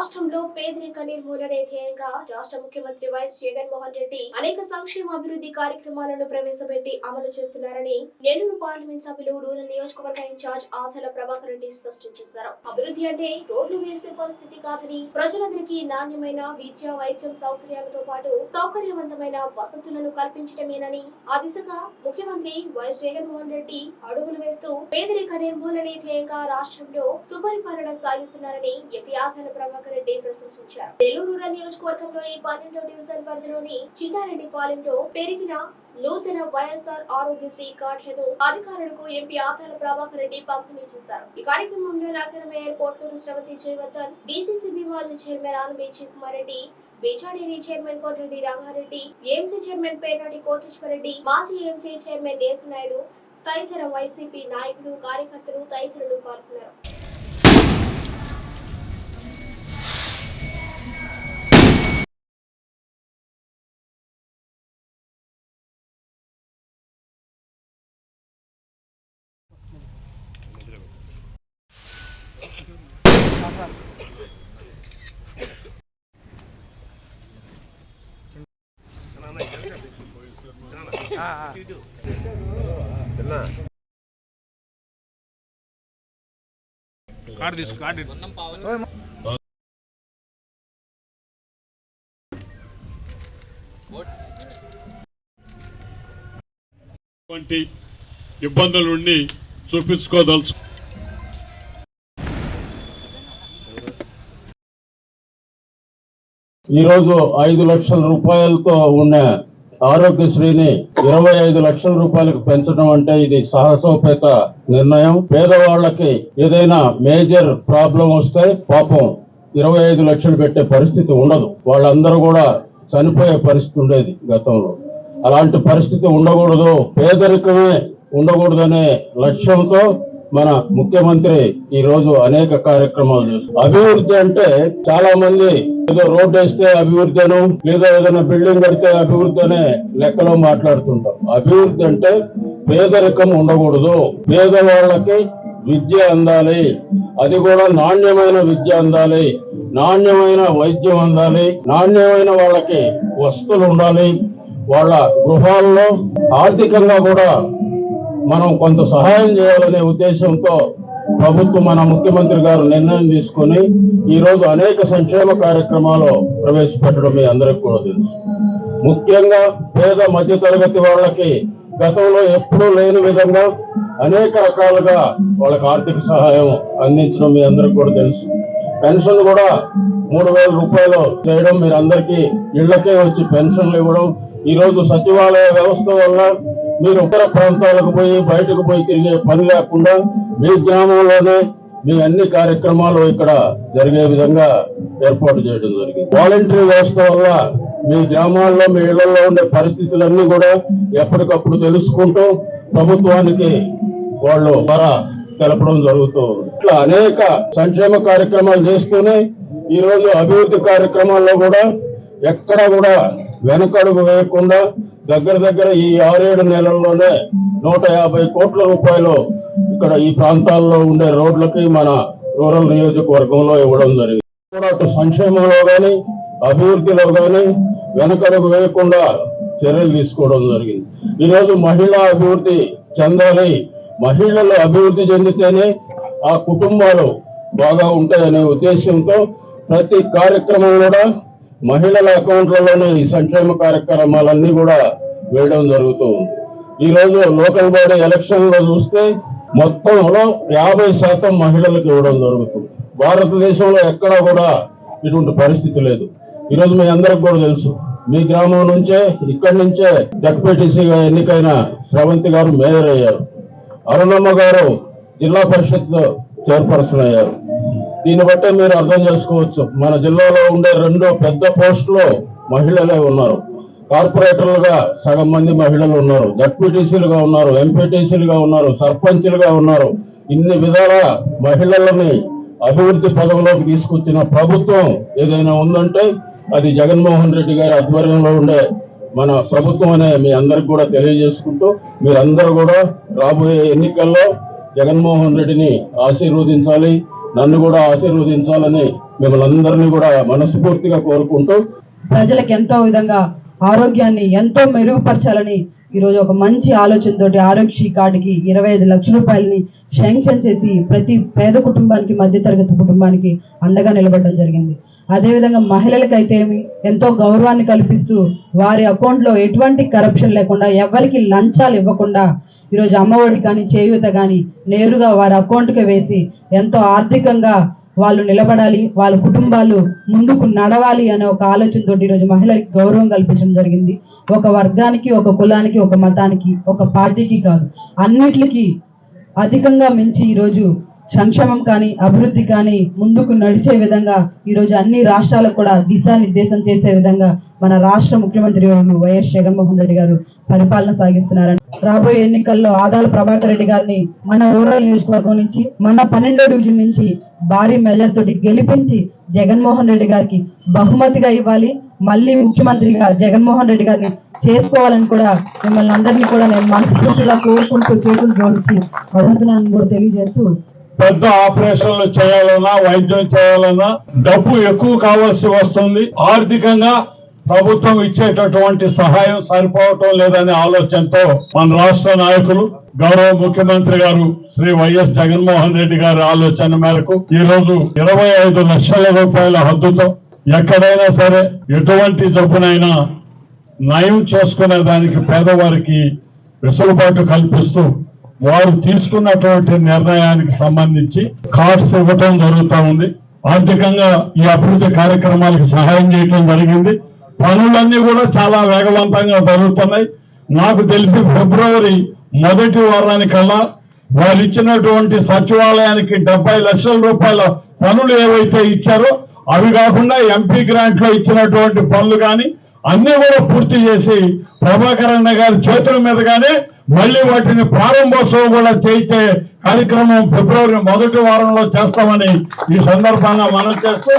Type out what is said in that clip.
రాష్ట్రంలో పేదరిక నిర్మూలనే ధ్యేయంగా రాష్ట్ర ముఖ్యమంత్రి వైఎస్ జగన్మోహన్ రెడ్డి అనేక సంక్షేమ అభివృద్ధి కార్యక్రమాలను ప్రవేశపెట్టి అమలు చేస్తున్నారని నెల్లూరు పార్లమెంట్ సభ్యులు రూరల్ నియోజకవర్గ ఇన్ఛార్జ్ ఆథల ప్రభాకర్ రెడ్డి స్పష్టం చేశారు. అభివృద్ధి అంటే రోడ్లు వేసే పరిస్థితి కాదని ప్రజలందరికీ నాణ్యమైన విద్య వైద్యం సౌకర్యాలతో పాటు సౌకర్యవంతమైన వసతులను కల్పించడమేనని ఆ దిశగా ముఖ్యమంత్రి వైఎస్ జగన్మోహన్ రెడ్డి అడుగులు వేస్తూ పేదరిక నిర్మూలనే ధ్యేయంగా రాష్ట్రంలో సుపరిపాలన సాగిస్తున్నారని ఎంపీ ఆథల ప్రభాకర్ రెడ్డి ప్రశంసించారు. నెల్లూరు రూరల్ నియోజకవర్గంలోని పన్నెండో డివిజన్ పరిధిలోని చిత్తారెడ్డి పాలెంలో పెరిగిన నూతన వైఎస్ఆర్ ఆరోగ్యశ్రీ కార్డులను అధికారులకు ఎంపీ ఆదాల ప్రభాకర్ రెడ్డి పంపిణీ చేస్తారు. ఈ కార్యక్రమంలో నగర మేయర్ పోట్లూరు శ్రవతి జయవర్ధన్ డిసిసిబి మాజీ చైర్మన్ ఆనబేచి Kumar Reddy బీజాడేరి chairman Kotireddy Ramareddy AMC chairman Pernati Koteswarareddy మాజీ ఏఎంసీ చైర్మన్ నేసనాయుడు తదితర వైసీపీ నాయకులు కార్యకర్తలు తదితరులు పాల్గొన్నారు. కార్డు తీసు కార్డు వంటి ఇబ్బందుల నుండి చూపించుకోదలుచు ఈరోజు ఐదు లక్షల రూపాయలతో ఉన్న ఆరోగ్యశ్రీని ఇరవై ఐదు లక్షల రూపాయలకు పెంచడం అంటే ఇది సాహసోపేత నిర్ణయం. పేదవాళ్ళకి ఏదైనా మేజర్ ప్రాబ్లం వస్తే పాపం ఇరవై ఐదు లక్షలు పెట్టే పరిస్థితి ఉండదు. వాళ్ళందరూ కూడా చనిపోయే పరిస్థితి ఉండేది గతంలో. అలాంటి పరిస్థితి ఉండకూడదు. పేదరికమే ఉండకూడదనే లక్ష్యంతో మన ముఖ్యమంత్రి ఈ రోజు అనేక కార్యక్రమాలు చేస్తారు అభివృద్ధి అంటే చాలా మంది ఏదో రోడ్ వేస్తే అభివృద్ధి అను లేదా ఏదైనా బిల్డింగ్ కడితే అభివృద్ధి అనే లెక్కలో మాట్లాడుతుంటాం అభివృద్ధి అంటే పేదరికం ఉండకూడదు. పేదవాళ్ళకి విద్య అందాలి. అది కూడా నాణ్యమైన విద్య అందాలి. నాణ్యమైన వైద్యం అందాలి. నాణ్యమైన వాళ్ళకి వస్తువులు ఉండాలి. వాళ్ళ గృహాల్లో ఆర్థికంగా కూడా మనం కొంత సహాయం చేయాలనే ఉద్దేశంతో ప్రభుత్వం మన ముఖ్యమంత్రి గారు నిర్ణయం తీసుకొని ఈ రోజు అనేక సంక్షేమ కార్యక్రమాలు ప్రవేశపెట్టడం మీ అందరికి కూడా తెలుసు. ముఖ్యంగా పేద మధ్యతరగతి వాళ్ళకి గతంలో ఎప్పుడూ లేని విధంగా అనేక రకాలుగా వాళ్ళకి ఆర్థిక సహాయం అందించడం మీ అందరికి కూడా తెలుసు. పెన్షన్ కూడా మూడు వేల రూపాయలు చేయడం మీరు అందరికీ ఇళ్ళకే వచ్చి పెన్షన్లు ఇవ్వడం. ఈ రోజు సచివాలయ వ్యవస్థ వల్ల మీరు ఇతర ప్రాంతాలకు పోయి బయటకు పోయి తిరిగే పని లేకుండా మీ గ్రామంలోనే మీ అన్ని కార్యక్రమాలు ఇక్కడ జరిగే విధంగా ఏర్పాటు చేయడం జరిగింది. వాలంటరీ వ్యవస్థ వల్ల మీ గ్రామాల్లో మీ ఇళ్ళలో ఉండే పరిస్థితులన్నీ కూడా ఎప్పటికప్పుడు తెలుసుకుంటూ ప్రభుత్వానికి వాళ్ళు ద్వారా తెలపడం జరుగుతుంది ఇట్లా అనేక సంక్షేమ కార్యక్రమాలు చేస్తూనే ఈరోజు అభివృద్ధి కార్యక్రమాల్లో కూడా ఎక్కడ కూడా వెనకడుగు వేయకుండా దగ్గర దగ్గర ఈ ఆరేడు నెలల్లోనే నూట యాభై కోట్ల రూపాయలు ఇక్కడ ఈ ప్రాంతాల్లో ఉండే రోడ్లకి మన రూరల్ నియోజకవర్గంలో ఇవ్వడం జరిగింది. కూడా అటు సంక్షేమంలో కానీ అభివృద్ధిలో కానీ వెనకడుగు వేయకుండా చర్యలు తీసుకోవడం జరిగింది. ఈరోజు మహిళా అభివృద్ధి చెందాలి మహిళలు అభివృద్ధి చెందితేనే ఆ కుటుంబాలు బాగా ఉంటాయనే ఉద్దేశంతో ప్రతి కార్యక్రమం కూడా మహిళల అకౌంట్లలోనే ఈ సంక్షేమ కార్యక్రమాలన్నీ కూడా వేయడం జరుగుతూ ఉంది. ఈ రోజు లోకల్ బాడీ ఎలక్షన్లో చూస్తే మొత్తంలో యాభై శాతం మహిళలకు ఇవ్వడం జరుగుతుంది. భారతదేశంలో ఎక్కడా కూడా ఇటువంటి పరిస్థితి లేదు. ఈ రోజు మీ అందరికి కూడా తెలుసు. మీ గ్రామం నుంచే ఇక్కడి నుంచే జక్పేటీసీగా ఎన్నికైన శ్రవంతి గారు మేయర్ అయ్యారు. అరుణమ్మ గారు జిల్లా పరిషత్ చైర్పర్సన్ అయ్యారు. దీన్ని బట్టే మీరు అర్థం చేసుకోవచ్చు. మన జిల్లాలో ఉండే రెండు పెద్ద పోస్టులు మహిళలే ఉన్నారు. కార్పొరేటర్లుగా సగం మంది మహిళలు ఉన్నారు. జడ్పీటీసీలుగా ఉన్నారు ఎంపీటీసీలుగా ఉన్నారు సర్పంచ్లుగా ఉన్నారు. ఇన్ని విధాల మహిళలని అభివృద్ధి పదంలోకి తీసుకొచ్చిన ప్రభుత్వం ఏదైనా ఉందంటే అది జగన్మోహన్ రెడ్డి గారి ఆధ్వర్యంలో ఉండే మన ప్రభుత్వం అనే మీ అందరికి కూడా తెలియజేసుకుంటూ మీరందరూ కూడా రాబోయే ఎన్నికల్లో జగన్మోహన్ రెడ్డిని ఆశీర్వదించాలి. నన్ను కూడా ఆశీర్వదించాలని మిమ్మల్ని అందరినీ కూడా మనస్ఫూర్తిగా కోరుకుంటూ ప్రజలకు ఎంతో విధంగా ఆరోగ్యాన్ని ఎంతో మెరుగుపరచాలని ఈరోజు ఒక మంచి ఆలోచనతోటి ఆరోగ్యశ్రీ కార్డుకి ఇరవై ఐదు లక్షల రూపాయలని శాంక్షన్ చేసి ప్రతి పేద కుటుంబానికి మధ్యతరగతి కుటుంబానికి అండగా నిలబడడం జరిగింది. అదేవిధంగా మహిళలకైతే ఎంతో గౌరవాన్ని కల్పిస్తూ వారి అకౌంట్లో ఎటువంటి కరప్షన్ లేకుండా ఎవరికి లంచాలు ఇవ్వకుండా ఈరోజు అమ్మఒడి కానీ చేయూత కానీ నేరుగా వారి అకౌంట్కి వేసి ఎంతో ఆర్థికంగా వాళ్ళు నిలబడాలి వాళ్ళ కుటుంబాలు ముందుకు నడవాలి అనే ఒక ఆలోచనతో ఈరోజు మహిళలకు గౌరవం కల్పించడం జరిగింది. ఒక వర్గానికి ఒక కులానికి ఒక మతానికి ఒక పార్టీకి కాదు అన్నిటికీ అధికంగా మించి ఈరోజు సంక్షేమం కానీ అభివృద్ధి కానీ ముందుకు నడిచే విధంగా ఈరోజు అన్ని రాష్ట్రాలకు కూడా దిశానిర్దేశం చేసే విధంగా మన రాష్ట్ర ముఖ్యమంత్రి వైఎస్ జగన్మోహన్ రెడ్డి గారు పరిపాలన సాగిస్తున్నారని. రాబోయే ఎన్నికల్లో ఆదాల ప్రభాకర్ రెడ్డి గారిని మన రూరల్ నియోజకవర్గం నుంచి మన పన్నెండో డివిజన్ నుంచి భారీ మెజర్ తోటి గెలిపించి జగన్మోహన్ రెడ్డి గారికి బహుమతిగా ఇవ్వాలి. మళ్ళీ ముఖ్యమంత్రిగా జగన్మోహన్ రెడ్డి గారిని చేసుకోవాలని కూడా మిమ్మల్ని అందరినీ కూడా నేను మనస్ఫూర్తిగా కోరుకుంటూ చేతులు జోడించి అడుగుతున్నాను కూడా తెలియజేస్తూ పెద్ద ఆపరేషన్లు చేయాలన్నా వైద్యం చేయాలన్నా డబ్బు ఎక్కువ కావాల్సి వస్తుంది. ఆర్థికంగా ప్రభుత్వం ఇచ్చేటటువంటి సహాయం సరిపోవటం లేదనే ఆలోచనతో మన రాష్ట్ర నాయకులు గౌరవ ముఖ్యమంత్రి గారు శ్రీ వైఎస్ జగన్మోహన్ రెడ్డి గారి ఆలోచన మేరకు ఈ రోజు ఇరవై ఐదు లక్షల రూపాయల హద్దుతో ఎక్కడైనా సరే ఎటువంటి జబ్బునైనా నయం చేసుకునే దానికి పేదవారికి వెసులుబాటు కల్పిస్తూ వారు తీసుకున్నటువంటి నిర్ణయానికి సంబంధించి కార్డ్స్ ఇవ్వటం జరుగుతూ ఉంది. ఆర్థికంగా ఈ అభివృద్ధి కార్యక్రమాలకు సహాయం చేయటం జరిగింది. పనులన్నీ కూడా చాలా వేగవంతంగా జరుగుతున్నాయి. నాకు తెలిసి ఫిబ్రవరి మొదటి వారానికల్లా వారు ఇచ్చినటువంటి సచివాలయానికి డెబ్బై లక్షల రూపాయల పనులు ఏవైతే ఇచ్చారో అవి కాకుండా ఎంపీ గ్రాంట్లో ఇచ్చినటువంటి పనులు కానీ అన్ని కూడా పూర్తి చేసి ప్రభాకర్ గారి చేతుల మీదగానే మళ్ళీ వాటిని ప్రారంభోత్సవం కూడా చేయించే కార్యక్రమం ఫిబ్రవరి మొదటి వారంలో చేస్తామని ఈ సందర్భంగా మనం చేస్తూ